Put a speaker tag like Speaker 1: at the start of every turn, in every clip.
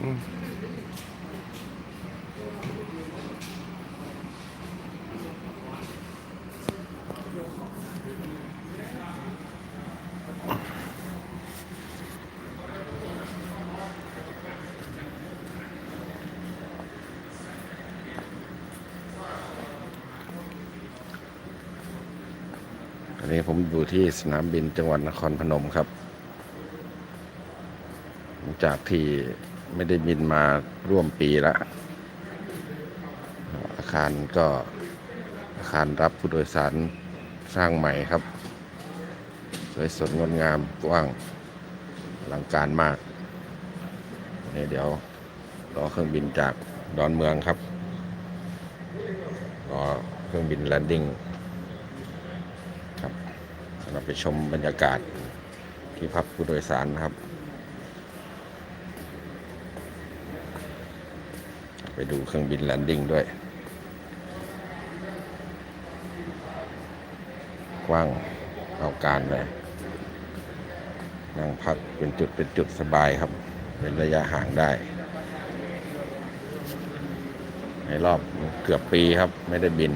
Speaker 1: อื อันนี้ผมอยู่ที่สนามบินจังหวัดนครพนมครับ จากที่ไม่ได้บินมาร่วมปีล้วอาคารก็อาคารรับผู้โดยสารสร้างใหม่ครับ สวยสดงดงามกว้างอลังการมากนี่เดี๋ยวรอเครื่องบินจากดอนเมืองครับรอเครื่องบินแลนดิ้ง สำหรับไปชมบรรยากาศที่พักผู้โดยสารนะครับ ไปดูเครื่องบินแลนดิ้งด้วย กว้างเอาการเลยนั่งพักเป็นจุดเป็นจุดสบายครับ เป็นระยะห่างได้ ในรอบเกือบปีครับ ไม่ได้บิน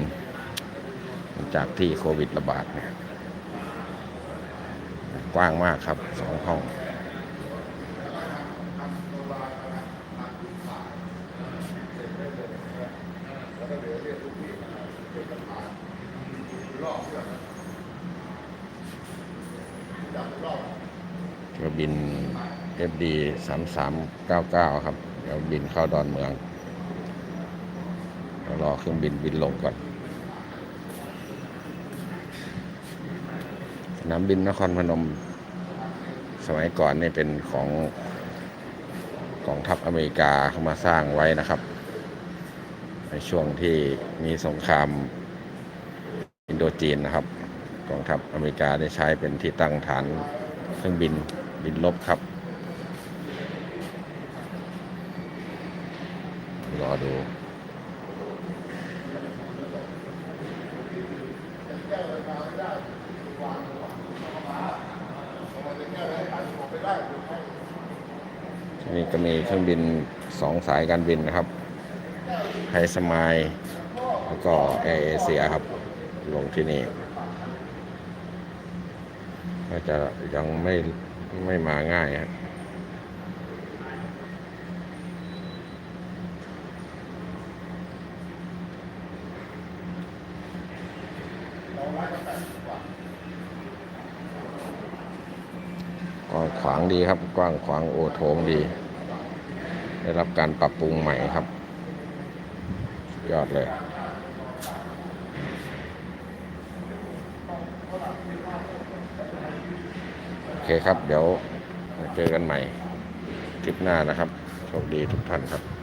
Speaker 1: จากที่โควิดระบาดเนี่ย กว้างมากครับสองห้องเที่ยวบิน FD 3399 ครับ เดี๋ยวบินเข้าดอนเมือง เดี๋ยวรอเครื่องบินบินลงก่อน นามบินนครพนม สมัยก่อนนี่เป็นของกองทัพอเมริกาเข้ามาสร้างไว้นะครับ ในช่วงที่มีสงครามอินโดจีนนะครับ กองทัพอเมริกาได้ใช้เป็นที่ตั้งฐานเครื่องบินบินลบครับรอดู ที่นี่ก็มีเครื่องบินสองสายการบินนะครับไฮสมายแล้วก็แอร์เอเชียครับ ลงที่นี่ก็จะยังไม่ไม่มาง่ายฮะกว้า กว้างขวางดีครับ กว้างขวางโอโถงดี ได้รับการปรับปรุงใหม่ครับ ยอดเลย โอเคครับ เดี๋ยวเจอกันใหม่คลิปหน้านะครับ โชคดีทุกท่านครับ